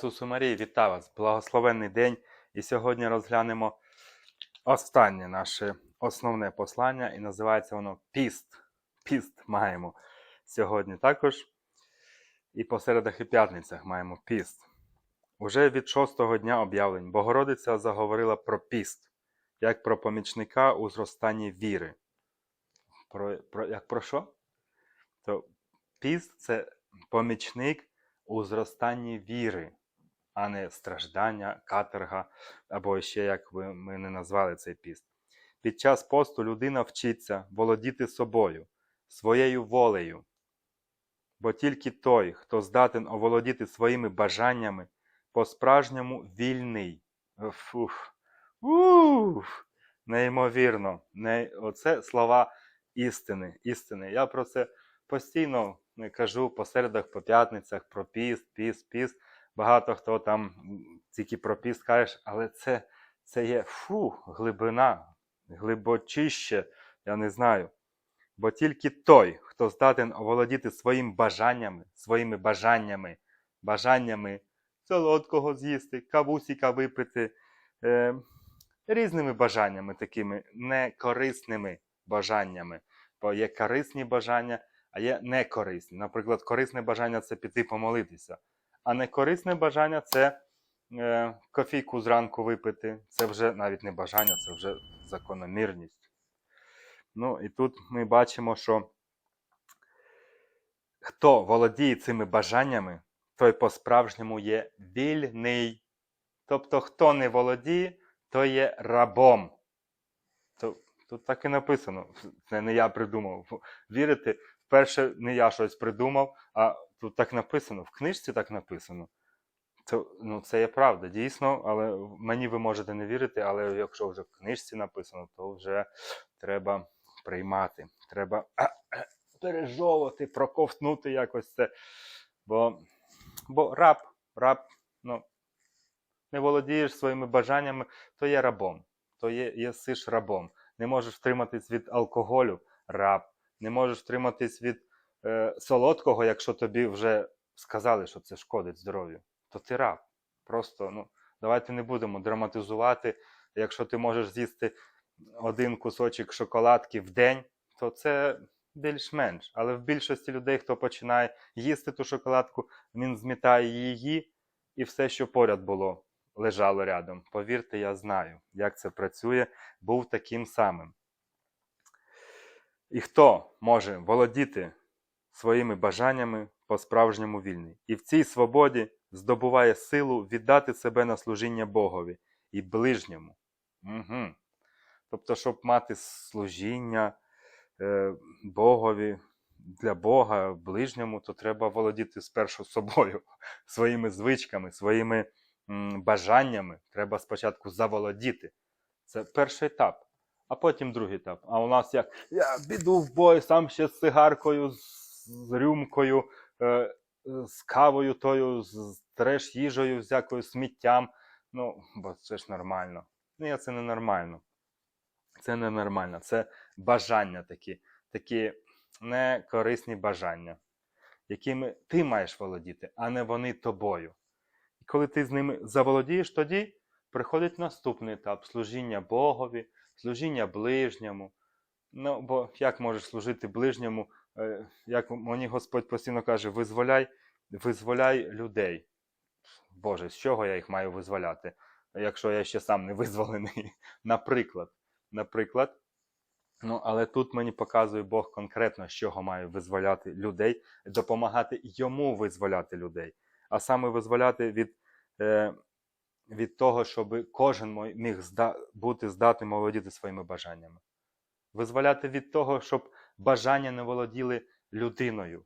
Ісусу Марії, вітаю вас! Благословенний день. І сьогодні розглянемо останнє наше основне послання, і називається воно Піст. Піст маємо сьогодні також. І по середах і п'ятницях маємо піст. Уже від шостого дня об'явлень Богородиця заговорила про піст, як про помічника у зростанні віри. Про, про, як про що? То піст це помічник у зростанні віри, а не страждання, каторга, або ще як ви, ми не назвали цей піст. Під час посту людина вчиться володіти собою, своєю волею. Бо тільки той, хто здатен оволодіти своїми бажаннями, по-справжньому вільний. Фух. Уф. Неймовірно. Не... Оце слова істини. істини. Я про це постійно не кажу по середах, по п'ятницях, про піст, піст, піст. Багато хто там тільки про піст кажеш, але це, це є фу, глибина, глибочище, я не знаю. Бо тільки той, хто здатен оволодіти своїм бажаннями, своїми бажаннями, бажаннями солодкого з'їсти, кавусіка випити, е, різними бажаннями, такими некорисними бажаннями. Бо є корисні бажання, а є некорисні. Наприклад, корисне бажання це піти помолитися, а некорисне бажання це е, кофійку зранку випити. Це вже навіть не бажання, це вже закономірність. Ну і тут ми бачимо, що хто володіє цими бажаннями, той по-справжньому є вільний. Тобто, хто не володіє, той є рабом. Тут так і написано. Це не я придумав. Вірите, вперше не я щось придумав, а тут так написано, в книжці так написано. То, ну, це є правда, дійсно, але мені ви можете не вірити, але якщо вже в книжці написано, то вже треба приймати. Треба пережовувати, проковтнути якось це. Бо, бо раб, раб, ну, не володієш своїми бажаннями, то є рабом, то є, єсиш рабом. Не можеш втриматись від алкоголю, раб. Не можеш втриматись від е, солодкого, якщо тобі вже сказали, що це шкодить здоров'ю, то ти раб. Просто ну, давайте не будемо драматизувати. Якщо ти можеш з'їсти один кусочок шоколадки в день, то це більш-менш. Але в більшості людей, хто починає їсти ту шоколадку, він змітає її і все, що поряд було, лежало рядом. Повірте, я знаю, як це працює, був таким самим. І хто може володіти своїми бажаннями по-справжньому вільний, і в цій свободі здобуває силу віддати себе на служіння Богові і ближньому. Угу. Тобто, щоб мати служіння е, Богові для Бога, ближньому, то треба володіти спершу собою, своїми звичками, своїми м, бажаннями. Треба спочатку заволодіти. Це перший етап, а потім другий етап. А у нас як я піду в бой сам ще з цигаркою, з, рюмкою, е, з кавою тою, з треш їжею, з якою сміттям. Ну, бо це ж нормально. Ні, це не нормально. Це не нормально. Це бажання такі, такі некорисні бажання, якими ти маєш володіти, а не вони тобою. І коли ти з ними заволодієш, тоді приходить наступний етап служіння Богові, служіння ближньому. Ну, бо як можеш служити ближньому, е, як мені Господь постійно каже, визволяй, визволяй людей. Боже, з чого я їх маю визволяти, якщо я ще сам не визволений? Наприклад. Наприклад. Ну, але тут мені показує Бог конкретно, з чого маю визволяти людей, допомагати йому визволяти людей. А саме визволяти від, е, від того, щоб кожен міг бути здатним володіти своїми бажаннями. Визволяти від того, щоб бажання не володіли людиною.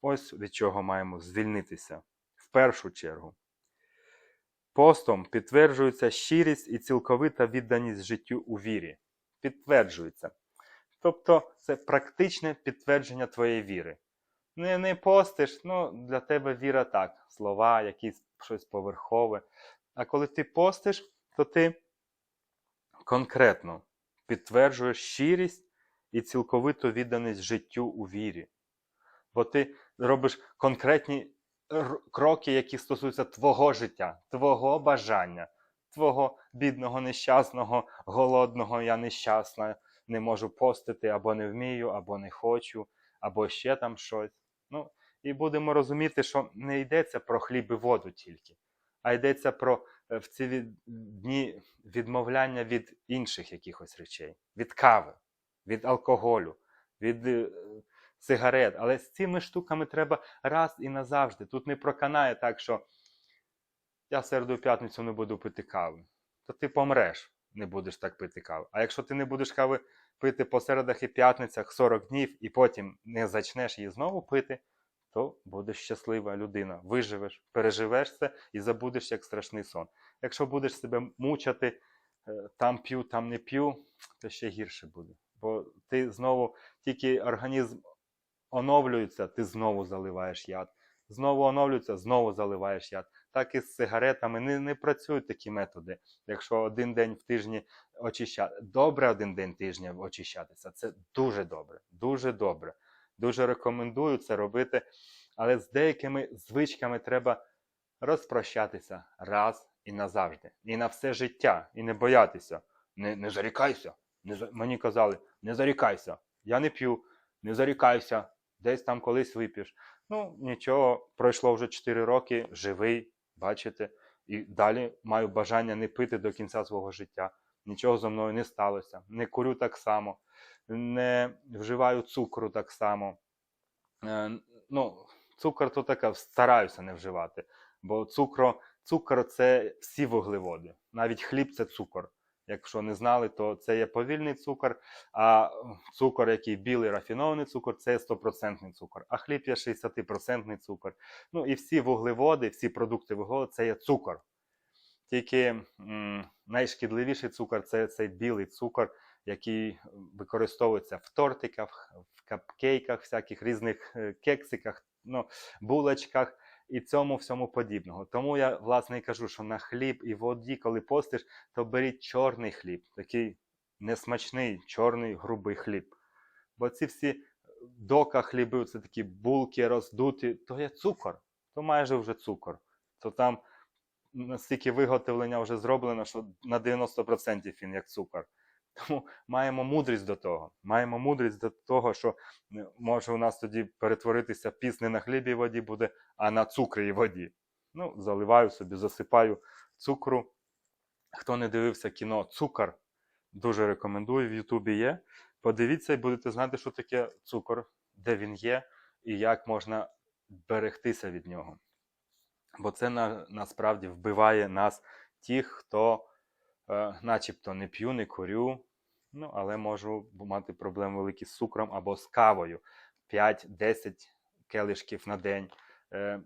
Ось від чого маємо звільнитися в першу чергу. Постом підтверджується щирість і цілковита відданість життю у вірі. Підтверджується. Тобто це практичне підтвердження твоєї віри. Не, не постиш, ну для тебе віра так, слова, якісь щось поверхове. А коли ти постиш, то ти конкретно підтверджуєш щирість і цілковиту відданість життю у вірі. Бо ти робиш конкретні кроки, які стосуються твого життя, твого бажання, твого бідного, нещасного, голодного, я нещасна, не можу постити, або не вмію, або не хочу, або ще там щось. Ну, і будемо розуміти, що не йдеться про хліб і воду тільки, а йдеться про е, в ці від- дні відмовляння від інших якихось речей, від кави, від алкоголю, від е, сигарет. Але з цими штуками треба раз і назавжди. Тут не проканає так, що я середу і п'ятницю не буду пити кави. То ти помреш, не будеш так пити кави. А якщо ти не будеш кави пити по середах і п'ятницях 40 днів, і потім не зачнеш її знову пити, то будеш щаслива людина. Виживеш, переживеш це і забудеш як страшний сон. Якщо будеш себе мучати, е, там п'ю, там не п'ю, то ще гірше буде. Бо ти знову тільки організм оновлюється, ти знову заливаєш яд. Знову оновлюється, знову заливаєш яд. Так і з сигаретами не, не працюють такі методи. Якщо один день в тижні очищати, добре один день тижня очищатися, це дуже добре, дуже добре. Дуже рекомендую це робити. Але з деякими звичками треба розпрощатися раз і назавжди. І на все життя. І не боятися. Не, не зарікайся. Не, мені казали, не зарікайся. Я не п'ю, не зарікайся. Десь там колись вип'єш. Ну, нічого, пройшло вже 4 роки, живий, бачите, і далі маю бажання не пити до кінця свого життя. Нічого зо мною не сталося. Не курю так само, не вживаю цукру так само. Е, ну, цукор то таке, стараюся не вживати. Бо цукро, цукор це всі вуглеводи. Навіть хліб це цукор. Якщо не знали, то це є повільний цукор, а цукор, який білий рафінований цукор, це є 100% цукор. А хліб є 60% цукор. Ну і всі вуглеводи, всі продукти вуглеводу це є цукор. Тільки м, найшкідливіший цукор це цей білий цукор, який використовується в тортиках, в капкейках, всяких різних е, кексиках, ну, булочках і цьому всьому подібного. Тому я власне і кажу, що на хліб і воді, коли постиш, то беріть чорний хліб, такий несмачний, чорний грубий хліб. Бо ці всі дока хліби, це такі булки роздуті, то є цукор, то майже вже цукор. То там настільки виготовлення вже зроблено, що на 90% він як цукор. Тому маємо мудрість до того. Маємо мудрість до того, що е, може у нас тоді перетворитися піс не на хлібі і воді буде, а на цукрі і воді. Ну, заливаю собі, засипаю цукру. Хто не дивився кіно Цукор, дуже рекомендую, в Ютубі є. Подивіться і будете знати, що таке цукор, де він є і як можна берегтися від нього. Бо це на, насправді вбиває нас, тих, хто начебто не п'ю, не курю, ну, але можу мати проблеми великі з цукром або з кавою. 5-10 келишків на день. Е,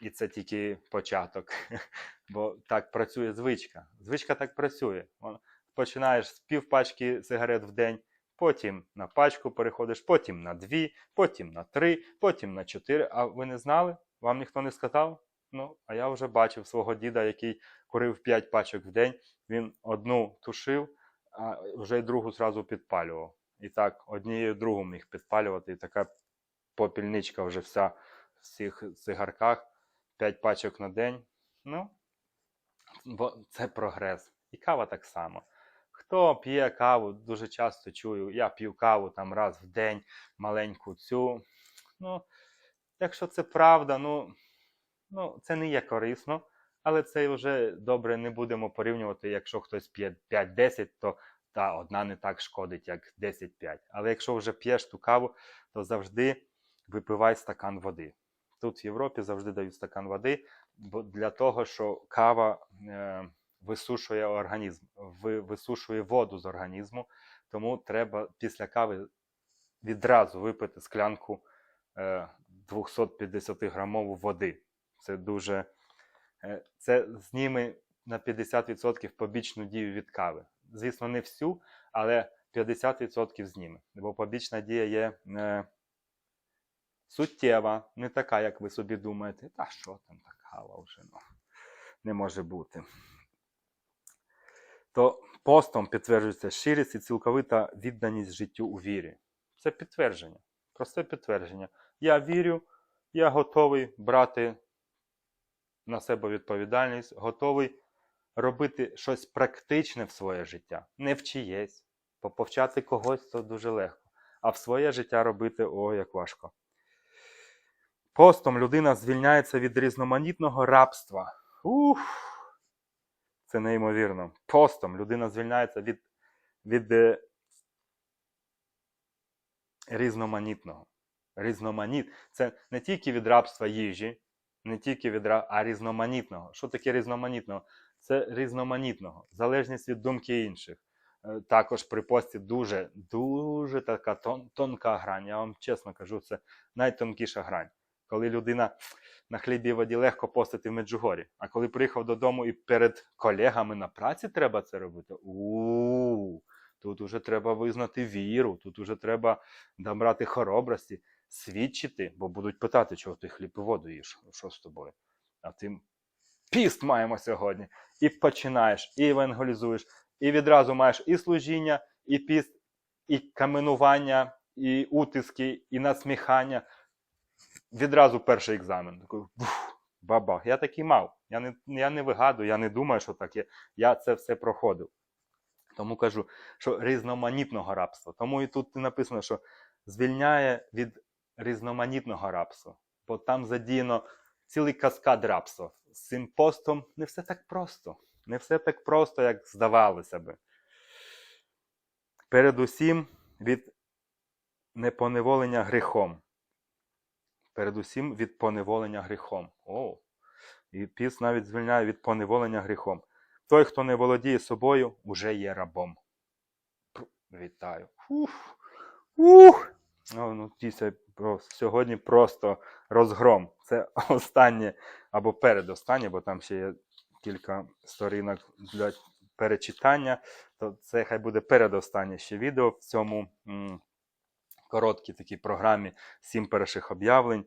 і це тільки початок. Бо так працює звичка. Звичка так працює. Починаєш з півпачки сигарет в день, потім на пачку переходиш, потім на дві, потім на три, потім на чотири. А ви не знали? Вам ніхто не сказав? Ну, а я вже бачив свого діда, який курив 5 пачок в день. Він одну тушив, а вже другу зразу підпалював. І так, однією другу міг підпалювати, і така попільничка вже вся в цих цигарках, 5 пачок на день. Ну, бо це прогрес. І кава так само. Хто п'є каву, дуже часто чую, я п'ю каву там раз в день, маленьку цю. Ну, якщо це правда, ну, ну це не є корисно, але це вже добре не будемо порівнювати, якщо хтось п'є 5-10, то та одна не так шкодить, як 10-5. Але якщо вже п'єш ту каву, то завжди випивай стакан води. Тут в Європі завжди дають стакан води, бо для того, що кава е, висушує організм, ви- висушує воду з організму, тому треба після кави відразу випити склянку е, 250 грамову води. Це дуже це зніме на 50% побічну дію від кави. Звісно, не всю, але 50% зніме. Бо побічна дія є е, суттєва, не така, як ви собі думаєте. Та що там та кава вже ну, не може бути. То постом підтверджується щирість і цілковита відданість життю у вірі. Це підтвердження, просте підтвердження. Я вірю, я готовий брати на себе відповідальність, готовий робити щось практичне в своє життя, не в чиєсь. Повчати когось то дуже легко, а в своє життя робити о, як важко. Постом людина звільняється від різноманітного рабства. Уф! Це неймовірно. Постом людина звільняється від, від е, різноманітного. Різноманіт. Це не тільки від рабства їжі, не тільки від а різноманітного. Що таке різноманітного? Це різноманітного, залежність від думки інших. Е, Також при пості дуже, дуже така тон, тонка грань. Я вам чесно кажу, це найтонкіша грань. Коли людина на хлібі і воді легко постити в Меджугорі, а коли приїхав додому і перед колегами на праці треба це робити, у тут уже треба визнати віру, тут уже треба набрати хоробрості, свідчити, бо будуть питати, чого ти хліб і воду їш, що з тобою. А ти піст маємо сьогодні. І починаєш, і евангелізуєш, і відразу маєш і служіння, і піст, і каменування, і утиски, і насміхання. Відразу перший екзамен. Такий, бабах. Я такий мав. Я не, я не вигадую, я не думаю, що так є. Я це все проходив. Тому кажу, що різноманітного рабства. Тому і тут написано, що звільняє від різноманітного рабства. Бо там задіяно цілий каскад рабства. З цим постом не все так просто. Не все так просто, як здавалося би. Передусім від непоневолення гріхом. Передусім від поневолення гріхом. О, і піс навіть звільняє від поневолення гріхом. Той, хто не володіє собою, уже є рабом. Вітаю. Ух. Ух. Ну, ну, про- сьогодні просто розгром. Це останнє або передостаннє, бо там ще є кілька сторінок для перечитання. То це хай буде передостаннє ще відео в цьому м, короткій такій програмі сім перших об'явлень.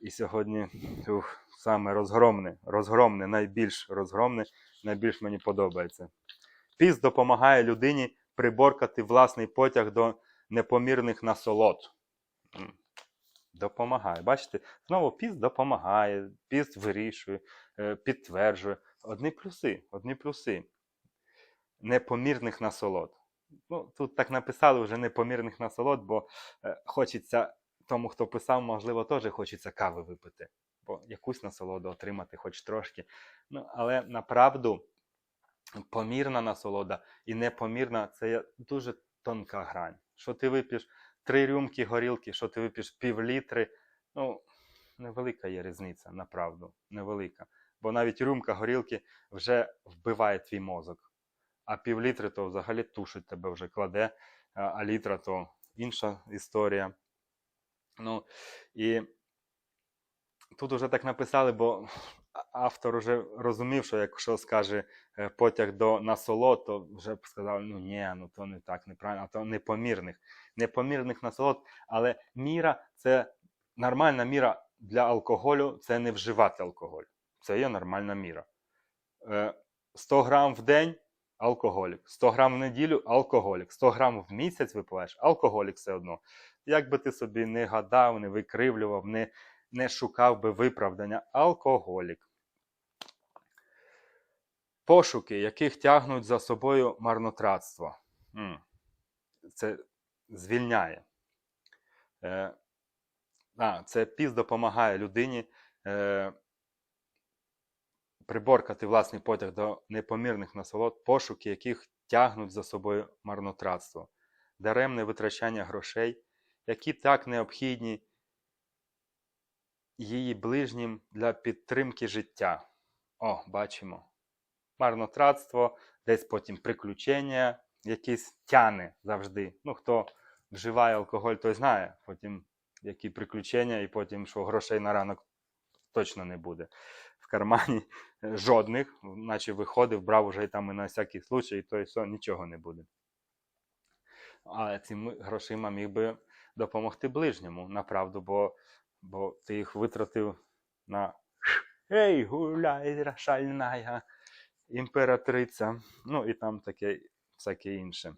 І сьогодні ух, саме розгромне, розгромне, найбільш розгромне, найбільш мені подобається. Піст допомагає людині приборкати власний потяг до непомірних насолод. Допомагає. Бачите, знову піст допомагає, піст вирішує, е, підтверджує. Одні плюси, одні плюси. Непомірних насолод. Ну, тут так написали вже непомірних насолод, бо е, хочеться тому, хто писав, можливо, теж хочеться кави випити, бо якусь насолоду отримати, хоч трошки. Ну, але направду помірна насолода і непомірна це дуже тонка грань. Що ти вип'єш три рюмки горілки, що ти вип'єш пів літри, ну, невелика є різниця, направду, невелика. Бо навіть рюмка горілки вже вбиває твій мозок. А пів літри то взагалі тушить тебе вже кладе, а- літра то інша історія. Ну, і тут вже так написали, бо автор вже розумів, що якщо скаже е, потяг до насолод, то вже б сказав, ну ні, ну то не так, неправильно, а то непомірних. Непомірних насолод, але міра це нормальна міра для алкоголю це не вживати алкоголь. Це є нормальна міра. Е, 100 грам в день алкоголік, 100 грам в неділю алкоголік, 100 грам в місяць випиваєш алкоголік все одно. Як би ти собі не гадав, не викривлював, не, не шукав би виправдання, алкоголік. Пошуки, яких тягнуть за собою марнотратство. Це звільняє. Е, а, це піс допомагає людині е, приборкати власний потяг до непомірних насолод, пошуки, яких тягнуть за собою марнотратство, даремне витрачання грошей, які так необхідні її ближнім для підтримки життя. О, бачимо. Марнотратство, десь потім приключення, якісь тяне завжди. Ну, хто вживає алкоголь, той знає, потім які приключення, і потім, що грошей на ранок точно не буде. В кармані жодних, наче виходив, брав уже і там і на всякий случай, і то і все, нічого не буде. А цими грошима міг би допомогти ближньому, направду, бо, бо ти їх витратив на Ей, гуляй, шальная імператриця. Ну і там таке всяке інше.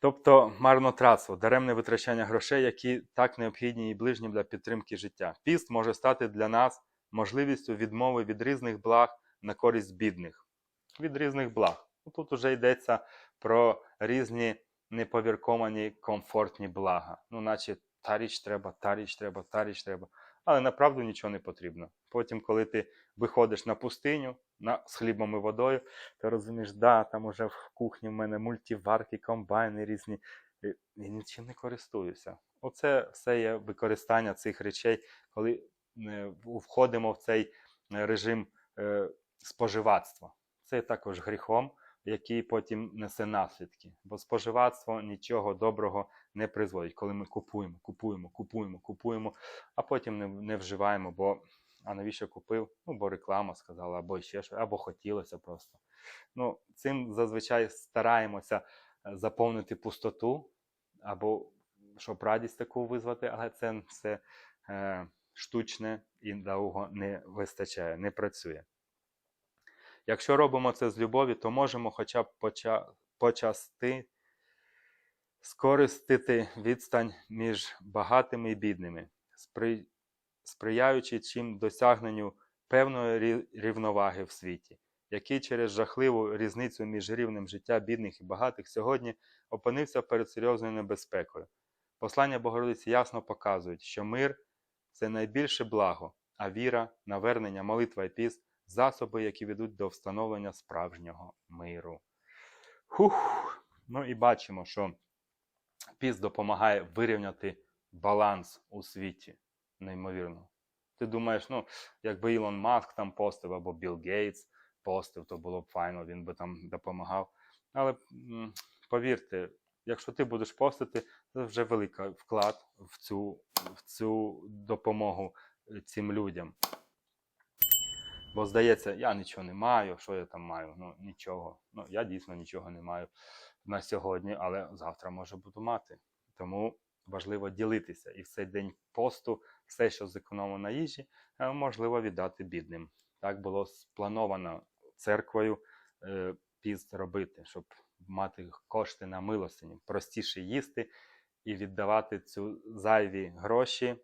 Тобто марнотратство, даремне витрачання грошей, які так необхідні і ближнім для підтримки життя. Піст може стати для нас можливістю відмови від різних благ на користь бідних. Від різних благ. Ну, Тут уже йдеться про різні неповірковані комфортні блага. Ну, наче та річ треба, та річ треба, та річ треба. Але направду нічого не потрібно. Потім, коли ти виходиш на пустиню на, з хлібом і водою, ти розумієш, да, там уже в кухні в мене мультиварки, комбайни різні. Я нічим не користуюся. Оце все є використання цих речей, коли е, входимо в цей е, режим е, споживацтва. Це також гріхом, який потім несе наслідки. Бо споживацтво нічого доброго не призводить, коли ми купуємо, купуємо, купуємо, купуємо, а потім не, не вживаємо, бо а навіщо купив? Ну, бо реклама сказала, або ще щось, або хотілося просто. Ну, цим зазвичай стараємося е, заповнити пустоту, або щоб радість таку визвати, але це все е, штучне і довго не вистачає, не працює. Якщо робимо це з любові, то можемо хоча б поча, почасти скористити відстань між багатими і бідними, спри, сприяючи чим досягненню певної рівноваги в світі, який через жахливу різницю між рівнем життя бідних і багатих сьогодні опинився перед серйозною небезпекою. Послання Богородиці ясно показують, що мир це найбільше благо, а віра, навернення, молитва і піст засоби, які ведуть до встановлення справжнього миру. Хух. Ну і бачимо, що піст допомагає вирівняти баланс у світі. Неймовірно. Ти думаєш, ну, якби Ілон Маск там постив або Білл Гейтс постив, то було б файно, він би там допомагав. Але повірте, якщо ти будеш постити, це вже великий вклад в цю, в цю допомогу е, цим людям. Бо здається, я нічого не маю, що я там маю? Ну, нічого. Ну, я дійсно нічого не маю на сьогодні, але завтра може буду мати. Тому важливо ділитися. І в цей день посту все, що зекономлено на їжі, е, можливо віддати бідним. Так було сплановано церквою е, піст робити, щоб мати кошти на милостиню. Простіше їсти і віддавати цю зайві гроші.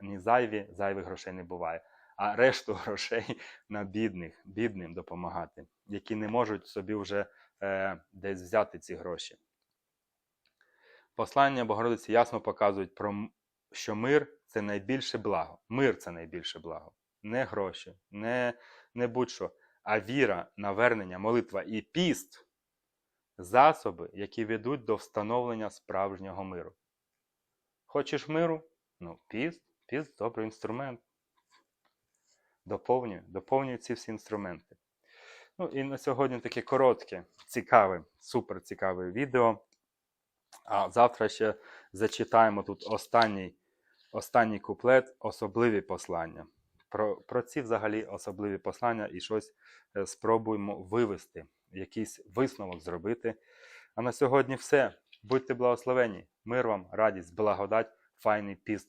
Не зайві, зайвих грошей не буває, а решту грошей на бідних, бідним допомагати, які не можуть собі вже е, десь взяти ці гроші. Послання Богородиці ясно показують про що мир це найбільше благо. Мир це найбільше благо. Не гроші, не, не будь-що, а віра, навернення, молитва і піст засоби, які ведуть до встановлення справжнього миру. Хочеш миру? Ну, піст, піст добрий інструмент. Доповнює, доповнює ці всі інструменти. Ну і на сьогодні таке коротке, цікаве, супер цікаве відео. А завтра ще зачитаємо тут останній, останній куплет особливі послання. Про, про ці взагалі особливі послання і щось е, спробуємо вивести, якийсь висновок зробити. А на сьогодні все. Будьте благословені. Мир вам, радість, благодать, файний піст.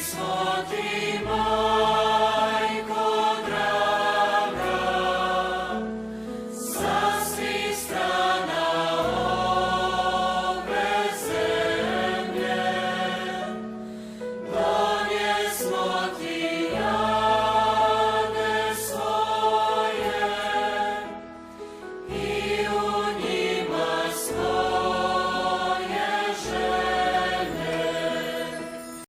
Святима